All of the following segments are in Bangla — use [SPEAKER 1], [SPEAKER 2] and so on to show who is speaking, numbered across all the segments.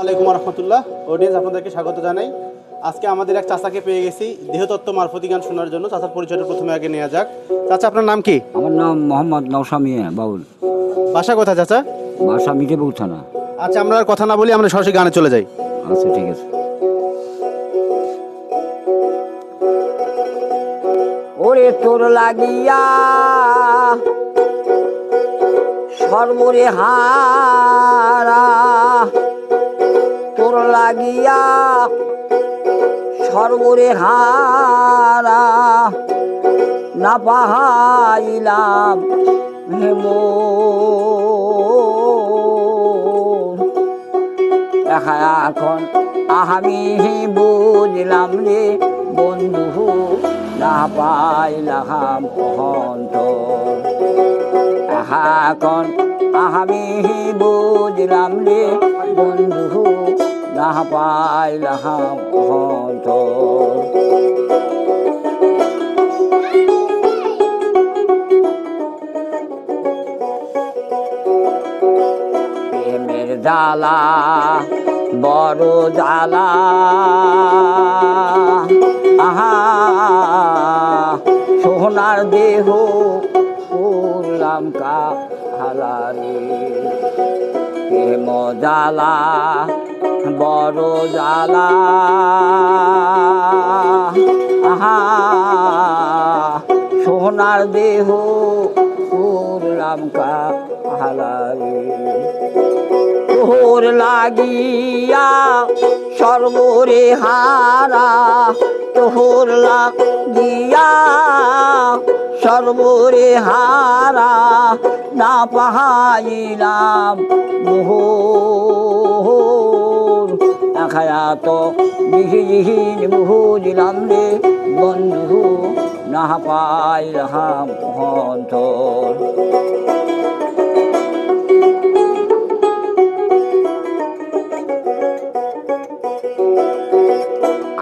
[SPEAKER 1] ওয়ালাইকুম রহমতুল্লাহ অডিয়েন্স আপনাদেরকে স্বাগত জানাই। আজকে আমাদের এক চাচাকে পেয়ে গেছি দেহতত্ত্ব মারফতি গান শোনার জন্য। চাচার পরিচয়টা প্রথমে আগে নেওয়া যাক। চাচা আপনার নাম কি?
[SPEAKER 2] আমার নাম মোহাম্মদ নৌসামি বাউল।
[SPEAKER 1] বাসা কোথায় চাচা?
[SPEAKER 2] বাসা মিটে থানা।
[SPEAKER 1] আচ্ছা আমরা আর কথা না বলি আমরা সরাসরি গানে চলে যাই।
[SPEAKER 2] আচ্ছা ঠিক আছে। ওরে তোর লাগিয়া সর্বরে হারা লাগিয়া সর্বরে হারা না পাহাইলাম হেম এখন আমি বুঝলাম রে বন্ধু না পাইলাম অহন্ত। এখন আমি বুঝলাম রে বন্ধু না পাইলাম অহন্ত প্রেমের জ্বালা বড় জ্বালা। আহা সোনার দেহ কা প্রেম জ্বালা বড় জ্বালা। আহা সোনার দেহ করলাম কা হালারে তোর লাগিয়া সর্বরে হারা, তোর লাগিয়া সর্বরে হারা, না পাহাইলাম মোহর খায়া তো বিহীন বুঝলাম রে বন্ধু না পাইলাম হন্তর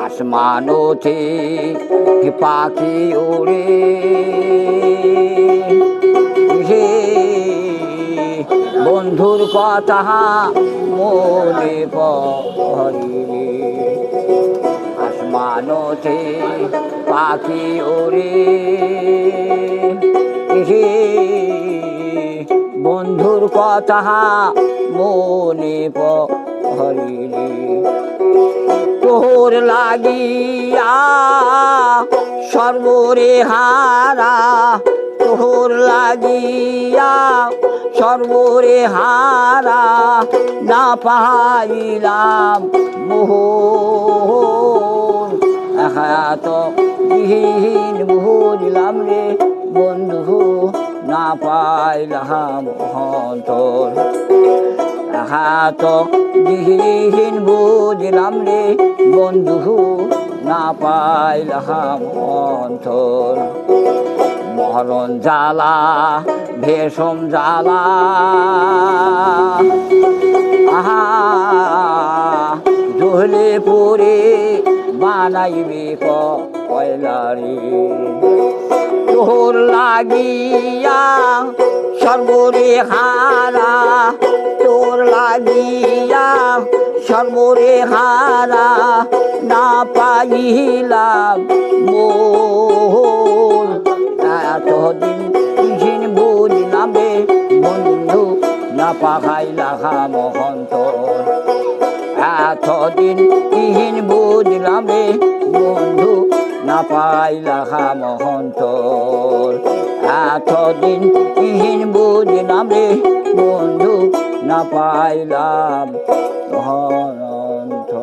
[SPEAKER 2] আসমানোতে পাখি ওড়ে কথা মনে পড়িলে। আসমানোতে পাখি ওরে হে বন্ধুর কথা মনে পড়িলে। তোর লাগিয়া সর্বরে হারা তোর লাগিয়া সর্বরে হারা না পাইলাম মোহ তো বিহীন রে বন্ধু, না পাইলাম হন্তর হাত দিহীন বুঝলাম রে বন্ধু, না পাইলাম অন্তর। মরণ জ্বালা, ভেষম জ্বালা। আহা পড়ে বানাইবে কয়লারে। তোর লাগিয়া সর্বরে হারা তোর লাগিয়া সর্বরে হারা, না পাইলাম মোর এতদিন ইহিন বুঝলাম রে বন্ধু, না পাইলাম মহন্তর। এতদিন ইহিন বুঝলাম রে বন্ধু, না পাইলাম